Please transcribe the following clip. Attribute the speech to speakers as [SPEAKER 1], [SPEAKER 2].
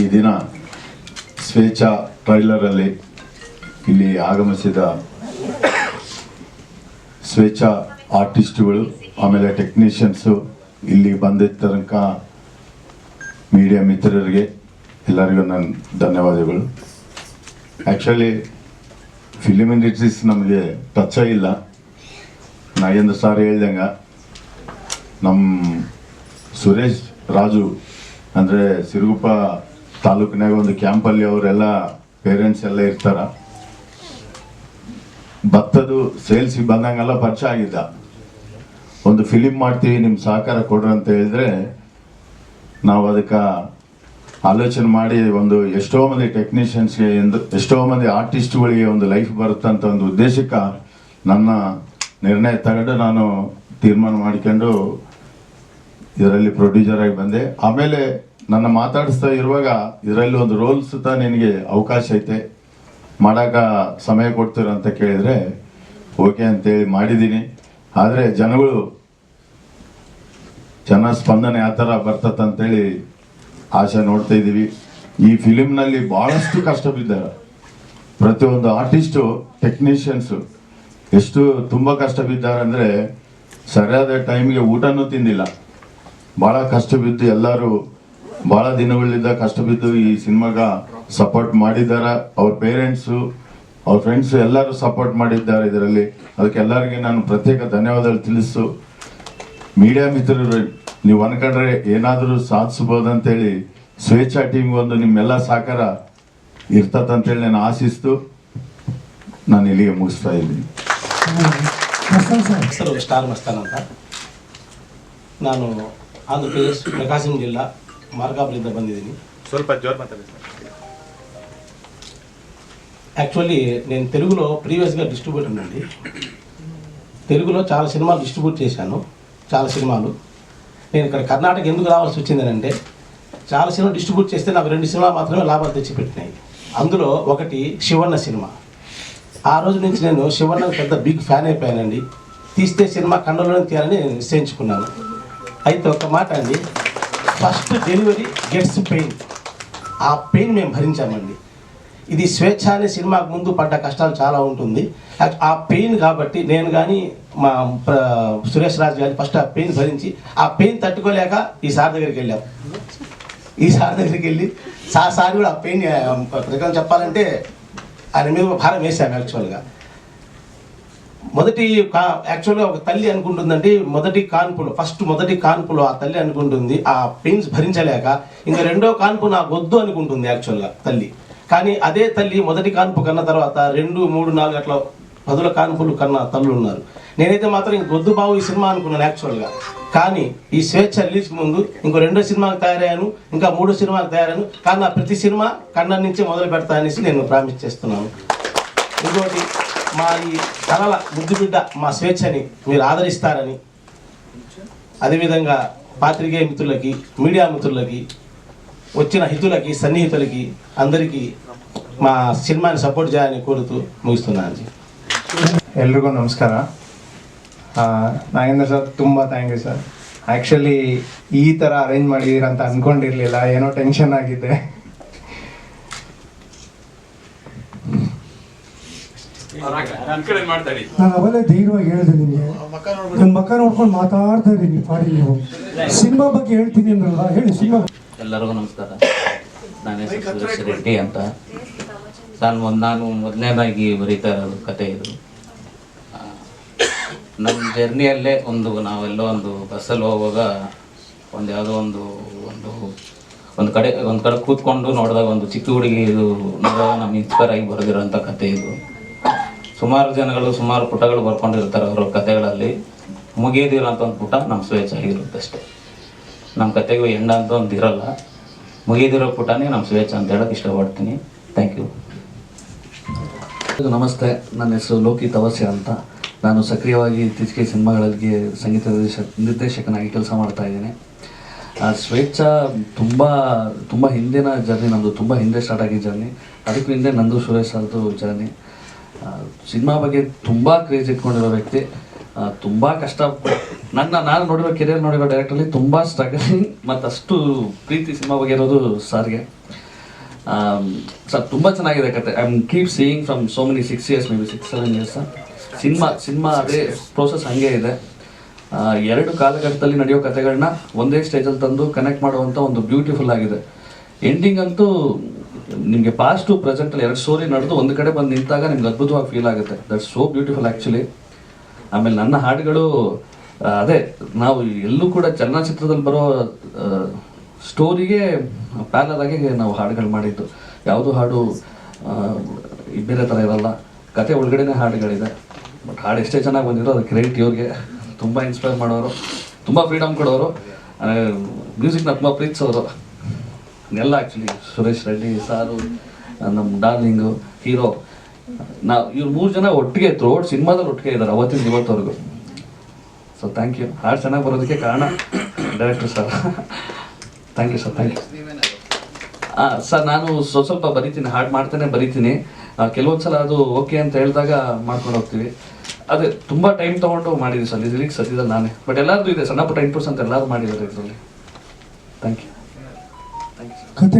[SPEAKER 1] ಈ ದಿನ ಸ್ವೇಚ್ಛಾ ಟ್ರೈಲರಲ್ಲಿ ಇಲ್ಲಿ ಆಗಮಿಸಿದ ಸ್ವೇಚ್ಛಾ ಆರ್ಟಿಸ್ಟ್ಗಳು, ಆಮೇಲೆ ಟೆಕ್ನಿಷಿಯನ್ಸು ಇಲ್ಲಿ ಬಂದಿದ್ದ ತನಕ ಮೀಡಿಯಾ ಮಿತ್ರರಿಗೆ ಎಲ್ಲರಿಗೂ ನನ್ನ ಧನ್ಯವಾದಗಳು. ಆ್ಯಕ್ಚುಲಿ ಫಿಲಿಮ್ ಇಂಡಸ್ಟ್ರೀಸ್ ನಮಗೆ ಟಚ್ ಇಲ್ಲ. ನಾಗೇಂದ್ರ ಸರ್ ಹೇಳ್ದಂಗೆ ನಮ್ಮ ಸುರೇಶ್ ರಾಜು ಅಂದರೆ ಸಿರುಗುಪ್ಪ ತಾಲೂಕಿನಾಗ ಒಂದು ಕ್ಯಾಂಪಲ್ಲಿ ಅವರೆಲ್ಲ ಪೇರೆಂಟ್ಸ್ ಎಲ್ಲ ಇರ್ತಾರ. ಭತ್ತದು ಸೇಲ್ಸ್ ಬಂದಂಗೆಲ್ಲ ಪರಿಚಯ ಆಗಿದ್ದ. ಒಂದು ಫಿಲಿಮ್ ಮಾಡ್ತೀವಿ ನಿಮ್ಮ ಸಹಕಾರ ಕೊಡ್ರಿ ಅಂತ ಹೇಳಿದ್ರೆ, ನಾವು ಅದಕ್ಕೆ ಆಲೋಚನೆ ಮಾಡಿ ಒಂದು ಎಷ್ಟೋ ಮಂದಿ ಟೆಕ್ನಿಷಿಯನ್ಸ್ಗೆ ಎಂದು, ಎಷ್ಟೋ ಮಂದಿ ಆರ್ಟಿಸ್ಟ್ಗಳಿಗೆ ಒಂದು ಲೈಫ್ ಬರುತ್ತಂತ ಒಂದು ಉದ್ದೇಶಕ್ಕೆ ನನ್ನ ನಿರ್ಣಯ ತಗೊಂಡು ನಾನು ತೀರ್ಮಾನ ಮಾಡ್ಕೊಂಡು ಇದರಲ್ಲಿ ಪ್ರೊಡ್ಯೂಸರ್ ಆಗಿ ಬಂದೆ. ಆಮೇಲೆ ನನ್ನ ಮಾತಾಡಿಸ್ತಾ ಇರುವಾಗ ಇದರಲ್ಲಿ ಒಂದು ರೋಲ್ ಸುತ್ತ ನಿನಗೆ ಅವಕಾಶ ಐತೆ. ಮಾಡಾಕ ಸಮಯ ಕೊಡ್ತೀರ ಅಂತ ಕೇಳಿದ್ರೆ, ಓಕೆ ಅಂತೇಳಿ ಮಾಡಿದ್ದೀನಿ. ಆದರೆ ಜನಗಳು ಜನ ಸ್ಪಂದನೆ ಆ ಥರ ಬರ್ತದೆ ಆಶೆ ನೋಡ್ತಾ ಇದ್ದೀವಿ. ಈ ಫಿಲಿಮ್ನಲ್ಲಿ ಭಾಳಷ್ಟು ಕಷ್ಟ ಬಿದ್ದಾರೆ ಪ್ರತಿಯೊಂದು ಆರ್ಟಿಸ್ಟು ಟೆಕ್ನಿಷಿಯನ್ಸು ಎಷ್ಟು ತುಂಬ ಕಷ್ಟ ಬಿದ್ದಾರೆ ಅಂದರೆ, ಸರಿಯಾದ ಟೈಮ್ಗೆ ಊಟನೂ ತಿಂದಿಲ್ಲ. ಭಾಳ ಕಷ್ಟ ಬಿದ್ದು ಎಲ್ಲರೂ ಭಾಳ ದಿನಗಳಿಂದ ಕಷ್ಟ ಬಿದ್ದು ಈ ಸಿನಿಮಾಗ ಸಪೋರ್ಟ್ ಮಾಡಿದ್ದಾರೆ. ಅವ್ರ ಪೇರೆಂಟ್ಸು ಅವ್ರ ಫ್ರೆಂಡ್ಸು ಎಲ್ಲರೂ ಸಪೋರ್ಟ್ ಮಾಡಿದ್ದಾರೆ ಇದರಲ್ಲಿ. ಅದಕ್ಕೆ ಎಲ್ಲರಿಗೆ ನಾನು ಪ್ರತ್ಯೇಕ ಧನ್ಯವಾದಗಳು ತಿಳಿಸು ಮೀಡಿಯಾ ಮಿತ್ರರು, ನೀವು ಅನ್ಕೊಂಡ್ರೆ ಏನಾದರೂ ಅಂತ ಅಂತೇಳಿ ಸ್ವೇಚ್ಛಾ ಟೀಮ್ ಒಂದು ನಿಮ್ಮೆಲ್ಲ ಸಹಕಾರ ಇರ್ತದಂತೇಳಿ ನಾನು ಆಶಿಸ್ತು. ನಾನು ಇಲ್ಲಿಗೆ ಮುಗಿಸ್ತಾ ಇದ್ದೀನಿ.
[SPEAKER 2] ಅಂತ. ನಾನು ಆಂಧ್ರ ಪ್ರದೇಶ್ ಪ್ರಕಾಶಂ ಮಾರ್ಗಾಪುರದಿಂದ ಬಂದಿದ್ದೀನಿ
[SPEAKER 3] ಸ್ವಲ್ಪ ಜೋರ್ ಮಾತಾಡಿ ಸರ್
[SPEAKER 2] యాక్చువల్లీ నేను తెలుగులో ప్రీవియస్గా డిస్ట్రిబ్యూటర్ అండి తెలుగులో చాలా సినిమాలు డిస్ట్రిబ్యూట్ చేశాను చాలా సినిమాలు నేను ఇక్కడ కర్ణాటక ఎందుకు రావాల్సి వచ్చింది అంటే చాలా సినిమాలు డిస్ట్రిబ్యూట్ చేస్తే నాకు రెండు సినిమాలు మాత్రమే లాభాలు తెచ్చిపెట్టినాయి అందులో ఒకటి శివన్న సినిమా ఆ రోజు నుంచి నేను శివన్న పెద్ద బిగ్ ఫ్యాన్ అయిపోయానండి తీస్తే సినిమా కండలోనే తీయాలని నేను నిశ్చయించుకున్నాను అయితే ఒక మాట అండి First delivery gets pain. ఆ పెయిన్ మేము భరించామండి. ఇది స్వేచ్ఛ అనే సినిమాకు ముందు పడ్డ కష్టాలు చాలా ఉంటుంది. ఆ- పెయిన్ కాబట్టి నేను కానీ మా ప్ర- సురేష్ రాజు గారి ఫస్ట్ ఆ పెయిన్ భరించి ఆ పెయిన్ తట్టుకోలేక ఈ సార్ దగ్గరికి వెళ్ళాం. ఈ సార్ దగ్గరికి వెళ్ళి సార్ సార్ కూడా ఆ పెయిన్ ప్రకారం చెప్పాలంటే ఆయన మీద ఒక భారం వేసాము యాక్చువల్గా. మొదటి కా యాక్చువల్గా ఒక తల్లి అనుకుంటుందండి మొదటి కాన్పులో ఫస్ట్ మొదటి కాన్పులో ఆ తల్లి అనుకుంటుంది ఆ పెయిన్స్ భరించలేక ఇంకా రెండో కాన్పు నా వద్దు అనుకుంటుంది యాక్చువల్గా తల్లి. కానీ అదే తల్లి మొదటి కాన్పు కన్న తర్వాత రెండు మూడు నాలుగు అట్లా పదుల కాన్పులు కన్న తల్లు ఉన్నారు. నేనైతే మాత్రం ఇంక వద్దు బాబు ఈ సినిమా అనుకున్నాను యాక్చువల్గా కానీ ఈ స్వేచ్ఛ రిలీజ్ ముందు ఇంకో రెండో సినిమాకి తయారయ్యాను ఇంకా మూడో సినిమాకి తయారయ్యాను కానీ నా ప్రతి సినిమా కన్నడ నుంచే మొదలు పెడతా అనేసి నేను ప్రామిస్ చేస్తున్నాను. ఇంకోటి మా ఈ కళల ముద్దు బిడ్డ మా స్వేచ్ఛని మీరు ఆదరిస్తారని అదేవిధంగా పాత్రికేయ మిత్రులకి మీడియా మిత్రులకి వచ్చిన హితులకి సన్నిహితులకి అందరికీ మా సినిమాని సపోర్ట్ చేయాలని కోరుతూ ముగిస్తున్నాను
[SPEAKER 4] ಎಲ್ರಿಗೂ ನಮಸ್ಕಾರ ಆ, ನಾಗೇಂದ್ರ ಸರ್ ತುಂಬ ಥ್ಯಾಂಕ್ ಯು ಸರ್ ಆ್ಯಕ್ಚುಲಿ ಈ ಥರ ಅರೇಂಜ್ ಮಾಡಿದ್ದೀರ ಅಂತ ಅಂದ್ಕೊಂಡಿರಲಿಲ್ಲ ಏನೋ ಟೆನ್ಷನ್ ಆಗಿದ್ದೆ
[SPEAKER 5] ನಾನು ಅವಲೇ ಧೈರ್ಯವಾಗಿ ಹೇಳಿದೆ ನಿಮಗೆ. ನನ್ನ ಮಕ್ಕ ನೋಡ್ಕೊಂಡು ಮಾತಾಡ್ತಾ ಇದ್ದೀನಿ ಪಾಡಿ ನೀವು. ಸಿನಿಮಾ ಬಗ್ಗೆ ಹೇಳ್ತೀನಿ ಅಂದ್ರಲ್ಲ ಹೇಳಿ ಸಿನಿಮಾ.
[SPEAKER 6] ಎಲ್ಲರಿಗೂ ನಮಸ್ಕಾರ. ನನ್ನ ಹೆಸರು ಸುರೇಶ್ ರೆಡ್ಡಿ ಅಂತ. ನಾನು ಮೊದ್ ನಾನು ಮೊದಲನೇದಾಗಿ ಬರೀತಾ ಇರೋದು ಕತೆ ಇದು. ನಮ್ಮ ಜರ್ನಿಯಲ್ಲೇ ಒಂದು ನಾವೆಲ್ಲೋ ಒಂದು ಬಸ್ಸಲ್ಲಿ ಹೋಗುವಾಗ ಒಂದು ಯಾವುದೋ ಒಂದು ಒಂದು ಒಂದು ಕಡೆ ಒಂದು ಕಡೆ ಕೂತ್ಕೊಂಡು ನೋಡಿದಾಗ ಒಂದು ಚಿಕ್ಕ ಹುಡುಗಿ ಇದು ನೋಡಿದಾಗ ನಮ್ಗೆ ಇನ್ಸ್ಪೈರ್ ಆಗಿ ಬರೆದಿರೋಂಥ ಕತೆ ಇದು. ಸುಮಾರು ಜನಗಳು, ಸುಮಾರು ಪುಟಗಳು ಬರ್ಕೊಂಡಿರ್ತಾರೆ ಅವರ ಕತೆಗಳಲ್ಲಿ ಅಂತ ಒಂದು ಪುಟ ನಮ್ಮ ಸ್ವೇಚ್ಛಾಗಿರುತ್ತೆ ಅಷ್ಟೇ. ನಮ್ಮ ಕತೆಗೂ ಎಂಡ ಅಂತ ಒಂದು ಇರಲ್ಲ. ಮುಗಿದಿರೋ ಪುಟನೇ ನಮ್ಮ ಸ್ವೇಚ್ಛ ಅಂತ ಹೇಳಕ್ಕೆ ಇಷ್ಟಪಡ್ತೀನಿ. ಥ್ಯಾಂಕ್ ಯು
[SPEAKER 7] ನಮಸ್ತೆ. ನನ್ನ ಹೆಸರು ಲೋಕಿ ತವಸ್ಯ ಅಂತ. ನಾನು ಸಕ್ರಿಯವಾಗಿ ಇತ್ತೀಚೆಗೆ ಸಿನಿಮಾಗಳಿಗೆ ಸಂಗೀತ ನಿರ್ದೇಶಕ ನಿರ್ದೇಶಕನಾಗಿ ಕೆಲಸ ಮಾಡ್ತಾ ಇದ್ದೇನೆ. ಆ ಸ್ವೇಚ್ಛ ತುಂಬ ತುಂಬ ಹಿಂದಿನ ಜರ್ನಿ ನಮ್ಮದು ತುಂಬ ಹಿಂದೆ ಸ್ಟಾರ್ಟ್ ಆಗಿದ್ದ ಜರ್ನಿ ಅದಕ್ಕೂ ಹಿಂದೆ ನಂದು ಸುರೇಶ್ ಸರ್ದು ಜರ್ನಿ ಸಿನಿಮಾ ಬಗ್ಗೆ ತುಂಬ ಕ್ರೇಜ್ ಇಟ್ಕೊಂಡಿರೋ ವ್ಯಕ್ತಿ. ತುಂಬ ಕಷ್ಟ. ನನ್ನ, ನಾನು ನೋಡಿರೋ ಕೆರಿಯರ್ ನೋಡಿರೋ ಡೈರೆಕ್ಟಲ್ಲಿ ತುಂಬ ಸ್ಟ್ರಗಲಿಂಗ್ ಮತ್ತು ಅಷ್ಟು ಪ್ರೀತಿ ಸಿನಿಮಾ ಬಗ್ಗೆ ಇರೋದು ಸಾರಿಗೆ. ಸರ್, ತುಂಬ ಚೆನ್ನಾಗಿದೆ ಕತೆ. I keep seeing from so many six years maybe six seven years cinema cinema ಅದೇ ಪ್ರೋಸೆಸ್ ಹಾಗೆ ಇದೆ. ಎರಡು ಕಾಲಘಟ್ಟದಲ್ಲಿ ನಡೆಯೋ ಕಥೆಗಳನ್ನ ಒಂದೇ ಸ್ಟೇಜಲ್ಲಿ ತಂದು ಕನೆಕ್ಟ್ ಮಾಡುವಂಥ ಒಂದು ಬ್ಯೂಟಿಫುಲ್ ಆಗಿದೆ. ಎಂಡಿಂಗ್ ಅಂತೂ ನಿಮಗೆ ಪಾಸ್ಟ್ ಟು ಪ್ರೆಸೆಂಟಲ್ಲಿ ಎರಡು ಸ್ಟೋರಿ ನಡೆದು ಒಂದು ಕಡೆ ಬಂದು ನಿಂತಾಗ ನಿಮ್ಗೆ ಅದ್ಭುತವಾಗಿ ಫೀಲ್ ಆಗುತ್ತೆ. ದಟ್ ಸೋ ಬ್ಯೂಟಿಫುಲ್ ಆ್ಯಕ್ಚುಲಿ ಆಮೇಲೆ ನನ್ನ ಹಾಡುಗಳು ಅದೇ, ನಾವು ಎಲ್ಲೂ ಕೂಡ ಚಲನಚಿತ್ರದಲ್ಲಿ ಬರೋ ಸ್ಟೋರಿಗೆ ಪ್ಯಾಲರಾಗಿ ನಾವು ಹಾಡುಗಳು ಮಾಡಿದ್ದು. ಯಾವುದು ಹಾಡು ಬೇರೆ ಥರ ಇರಲ್ಲ. ಕತೆ ಒಳಗಡೆನೇ ಹಾಡುಗಳಿದೆ. ಬಟ್ ಹಾಡು ಎಷ್ಟೇ ಚೆನ್ನಾಗಿ ಬಂದಿರೋ ಅದು ಕ್ರೆಡಿಟ್ ಇವ್ರಿಗೆ. ತುಂಬ ಇನ್ಸ್ಪೈರ್ ಮಾಡೋರು. ತುಂಬ ಫ್ರೀಡಮ್ ಕೊಡೋರು. ಮ್ಯೂಸಿಕ್ನ ತುಂಬ ಪ್ರೀತಿಸೋರು. ಎಲ್ಲ ಆ್ಯಕ್ಚುಲಿ ಸುರೇಶ್ ರೆಡ್ಡಿ ಸಾರು ನಮ್ಮ ಡಾರ್ಲಿಂಗು ಹೀರೋ ನಾವು ಇವ್ರು ಮೂರು ಜನ ಒಟ್ಟಿಗೆ ಥ್ರೋಟ್ ಸಿನಿಮಾದಲ್ಲಿ ಒಟ್ಟಿಗೆ ಇದ್ದಾರೆ ಅವತ್ತಿಂದ ಇವತ್ತವರೆಗೂ ಸೊ ಥ್ಯಾಂಕ್ ಯು ಹಾಡು ಚೆನ್ನಾಗಿ ಬರೋದಕ್ಕೆ ಕಾರಣ director sir thank you sir thank you sir ನಾನು ಸ್ವಲ್ಪ ಸ್ವಲ್ಪ ಬರಿತೀನಿ, ಹಾಡು ಮಾಡ್ತಾನೆ, ಬರಿತೀನಿ. ಕೆಲವೊಂದು ಸಲ ಅದು ಓಕೆ ಅಂತ ಹೇಳಿದಾಗ ಮಾಡ್ಕೊಂಡು ಹೋಗ್ತೀವಿ. ಅದೇ, ತುಂಬ ಟೈಮ್ ತೊಗೊಂಡು ಮಾಡಿದ್ದೀವಿ ಸರ್. ಲಿರಿಕ್ಸ್ ಸದ್ಯದಲ್ಲಿ ನಾನೇ. ಬಟ್ ಎಲ್ಲರದು ಇದೆ. ಸಣ್ಣ ಪುಟ್ಟ ಇಂಪ್ರೂವ್ಸ್ ಅಂತ ಎಲ್ಲರೂ ಮಾಡಿದ್ದಾರೆ ಇದರಲ್ಲಿ. ಥ್ಯಾಂಕ್ ಯು
[SPEAKER 5] కథ